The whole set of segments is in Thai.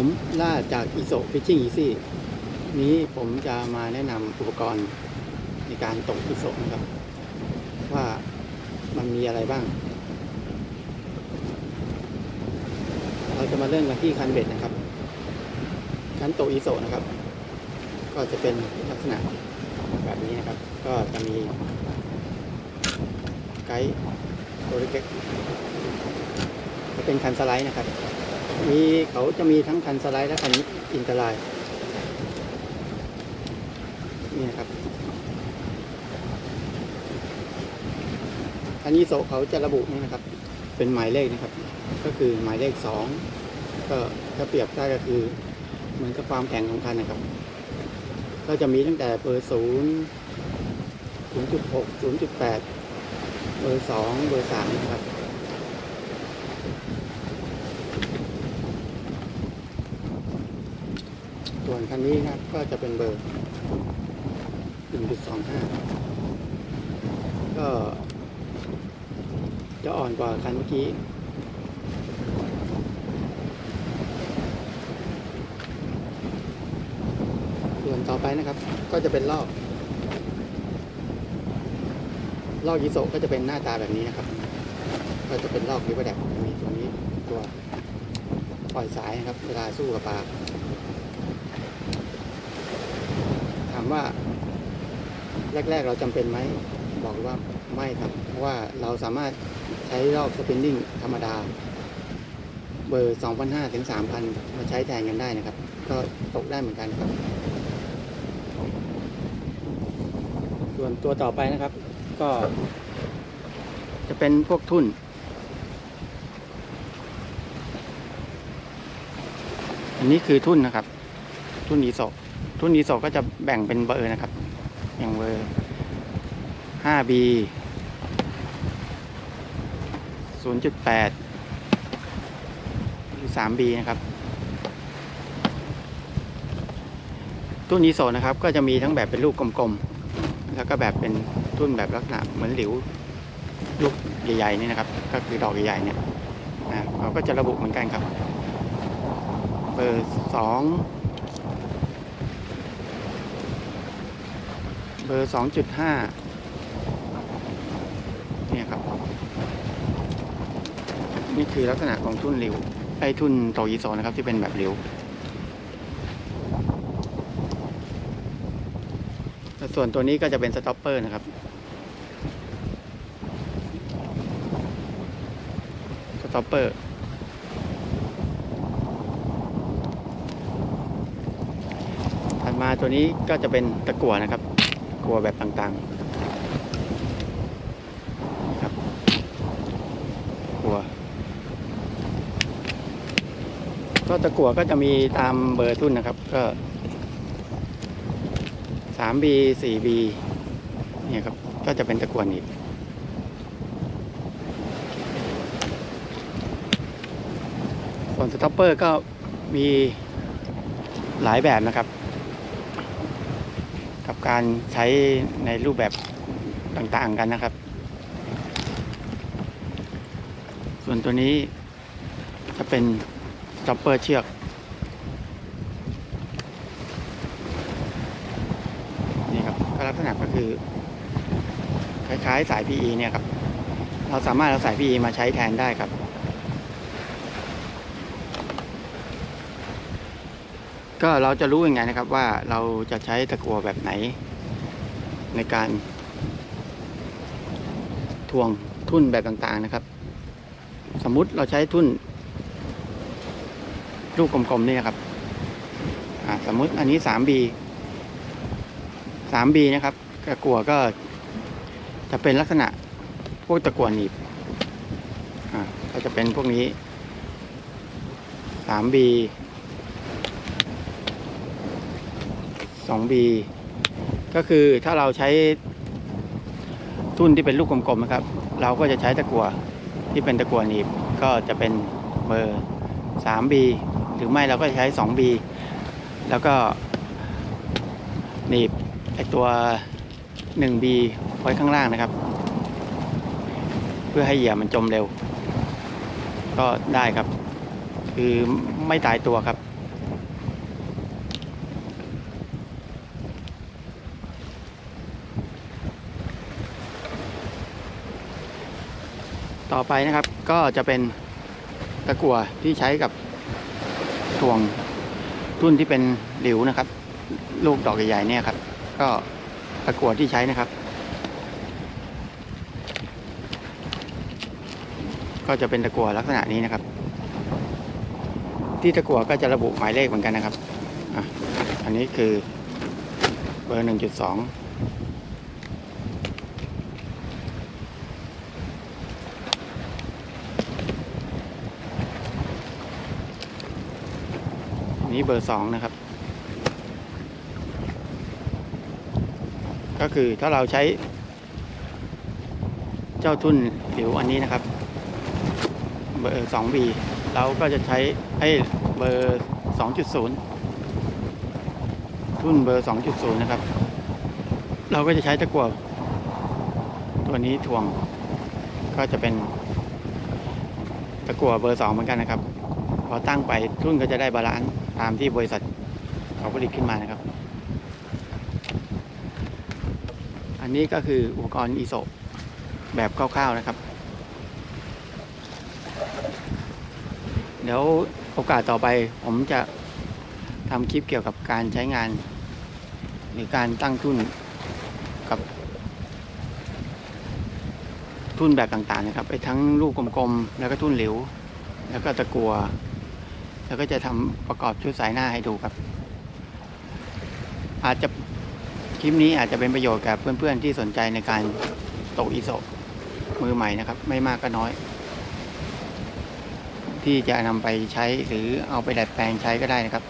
ผมล่าจากอิโซฟิชชิ่งอีซี่นี้ผมจะมาแนะนำอุปกรณ์ในการตกอิโซนะครับ ว่ามันมีอะไรบ้าง เราจะมาเริ่มกันที่คันเบ็ดนะครับ คันโตกอิโซนะครับ ก็จะเป็นลักษณะแบบนี้นะครับ ก็จะมีไกด์ตัวเล็กๆจะเป็นคันสไลด์นะครับ มีเขาจะมีทั้งคันสไลด์และคันอินเตอร์ไลน์นี่นะครับคันนี้โซเขาจะระบุนี่นะครับ เป็นหมายเลขนะครับ ก็คือหมายเลขสองก็ถ้าเปรียบได้ก็คือ เหมือนกับความแข็งของคันนะครับ ก็จะมีตั้งแต่เบอร์ศูนย์ศูนย์จุดหกศูนย์จุดแปดเบอร์สองเบอร์สามนะครับ ส่วนคันนี้ครับก็จะเป็นเบอร์ 1.25 ก็จะอ่อนกว่าคันเมื่อกี้ส่วนต่อไปนะครับ ก็จะเป็นลอกลอกยิโซก็จะเป็นหน้าตาแบบนี้นะครับ ก็จะเป็นลอกริบแดกมีตัวนี้ตัวปล่อยสายนะครับ เวลาสู้กับปลา ถาม ว่า แรก ๆ เราจำเป็นไหม บอกว่าไม่ครับ เพราะว่าเราสามารถใช้รอบสปินนิ่งธรรมดา เบอร์ 2,500 ถึง 3,000 มาใช้แทนกันได้นะครับ ก็ตกได้เหมือนกันครับ ส่วนตัวต่อไปนะครับ ก็ จะเป็นพวกทุ่นอันนี้คือทุ่นนะครับ ทุ่นอีโซ ทุนอีโซก็จะแบ่งเป็นเบอร์นะครับ อย่างเบอร์ 5B 0.8หรือ 3B นะครับตุ้นอีโซนะครับ ก็จะมีทั้งแบบเป็นลูกกลมๆ แล้วก็แบบเป็นตุ้นแบบลักษณะเหมือนหลิวลูกใหญ่ๆนี่นะครับ ก็คือดอกใหญ่ๆเนี่ยนะเขาก็จะระบุเหมือนกันครับ เบอร์สอง เบอร์สองจุดห้าเนี่ยครับ นี่คือลักษณะของทุ่นหลิว ไอ้ทุ่นโตยิโซนะครับที่เป็นแบบหลิวส่วนตัวนี้ก็จะเป็นสต็อปเปอร์นะครับ สต็อปเปอร์ ถัดมาตัวนี้ก็จะเป็นตะกั่วนะครับ กลัวแบบต่างๆครับกลัวก็ตะกัวก็จะมีตามเบอร์ทุ่นนะครับ ก็ 3B 4B เนี่ยครับ ก็จะเป็นตะกัวหนีบส่วนสต็อปเปอร์ก็มีหลายแบบนะครับ กับการใช้ในรูปแบบต่างๆกันนะครับ ส่วนตัวนี้จะเป็นสต็อปเปอร์เชือก นี่ครับลักษณะก็คือ คล้ายๆสาย PE เนี่ยครับ เราสามารถเอาสาย PE มาใช้แทนได้ครับ ก็เราจะรู้ยังไงนะครับว่าเราจะใช้ตะกั่วแบบไหน ในการทวงทุ่นแบบต่างๆนะครับ สมมุติเราใช้ทุ่น ลูกกลมๆนี่นะครับอ่าสมมุติอันนี้ 3B 3B นะครับตะกั่วก็จะเป็นลักษณะพวกตะกั่วหนีบอ่าก็จะเป็นพวกนี้ 3B 2B ก็คือถ้าเราใช้ทุ่นที่เป็นลูกกลมๆนะครับ เราก็จะใช้ตะกั่วที่เป็นตะกั่วหนีบก็จะเป็นเบอร์ 3B หรือไม่เราก็จะใช้ 2B แล้วก็หนีบไอตัว 1B ไว้ข้างล่างนะครับ เพื่อให้เหยื่อมันจมเร็ว ก็ได้ครับ คือไม่ตายตัวครับ ต่อไปนะครับก็จะเป็นตะกั่วที่ใช้กับถ่วงทุ่นที่เป็นหลิวนะครับ ลูกดอกใหญ่ๆเนี่ยครับ ก็ตะกั่วที่ใช้นะครับ ก็จะเป็นตะกั่วลักษณะนี้นะครับ ที่ตะกั่วก็จะระบุหมายเลขเหมือนกันนะครับอะอันนี้คือเบอร์หนึ่งจุดสอง นนี้เบอร์สองนะครับ ก็คือถ้าเราใช้ เจ้าทุ่นหลิวอันนี้นะครับ เบอร์ 2B เราก็จะใช้ไอ้เบอร์2.0ทุนเบอร์2.0นย์นะครับ เราก็จะใช้ตะกั่วตัวนี้ถ่วงก็จะเป็นตะกั่วเบอร์2เหมือนกันนะครับ พอตั้งไปทุ่นก็จะได้บาลานซ์ ตามที่บริษัทเขาผลิตขึ้นมานะครับ อันนี้ก็คืออุปกรณ์อีโซแบบคร่าวๆนะครับ เดี๋ยวโอกาสต่อไปผมจะทำคลิปเกี่ยวกับการใช้งาน หรือการตั้งทุนกับ ทุนแบบต่างๆนะครับ ไปทั้งลูกกลมๆ แล้วก็ทุนเหลว แล้วก็ตะกัว แล้วก็จะทำประกอบชุดสายหน้าให้ดูครับ อาจจะคลิปนี้อาจจะเป็นประโยชน์กับเพื่อนๆที่สนใจในการตกอีโซมือใหม่นะครับ ไม่มากก็น้อย ที่จะนำไปใช้หรือเอาไปดัดแปลงใช้ก็ได้นะครับ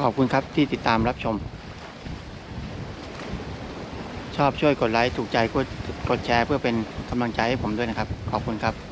ขอบคุณครับที่ติดตามรับชม ชอบช่วยกดไลค์ถูกใจกดกดแชร์เพื่อเป็นกำลังใจให้ผมด้วยนะครับ ขอบคุณครับ